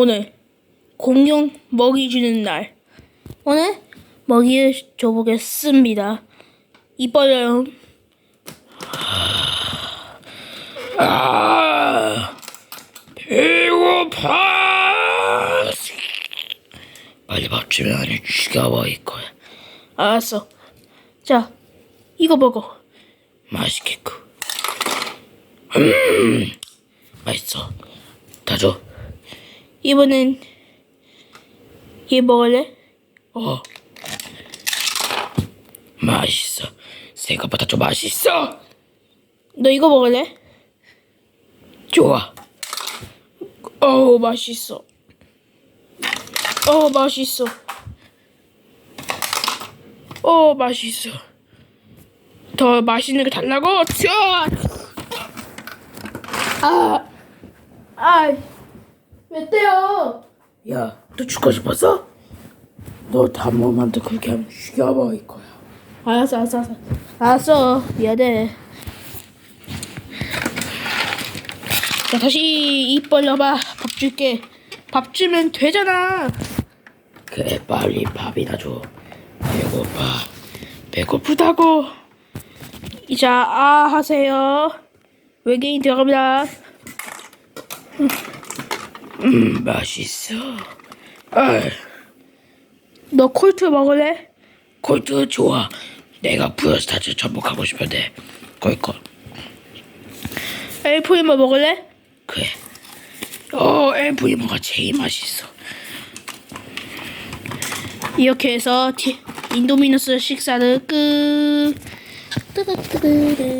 오늘 공룡 먹이 주는 날. 오늘 먹이를 줘보겠습니다. 이뻐요. 아, 배고파. 빨리 밥 주면 아니 죽여버릴 거야. 알았어. 자, 이거 먹어. 맛있겠고. 음, 맛있어. 다 줘. 이번엔 얘 먹을래? 어. 맛있어. 생각보다 좀 맛있어. 너 이거 먹을래? 좋아. 어우 맛있어. 어 맛있어. 어 맛있어. 더 맛있는 거 달라고? 자! 아, 아, 왜 때요? 야, 너 죽고 싶었어? 너 단몸한테 그렇게 하면 죽여버릴 거야. 알았어, 알았어, 알았어. 알았어, 미안해. 자, 다시 입 벌려봐. 밥 줄게. 밥 주면 되잖아. 그래, 빨리 밥이나 줘. 배고파. 배고프다고. 자, 아 하세요. 외계인 들어갑니다. 음, 맛있어. 아, 너 콜트 먹을래? 콜트 좋아. 내가 부여스타즈 전복하고 싶은데 거기 거. 엘프이머 먹을래? 그래. 어, 엠프이모가 제일 맛있어. 이렇게 해서 티, 인도미누스 식사를 끝. 뜨거뜨거르르르르.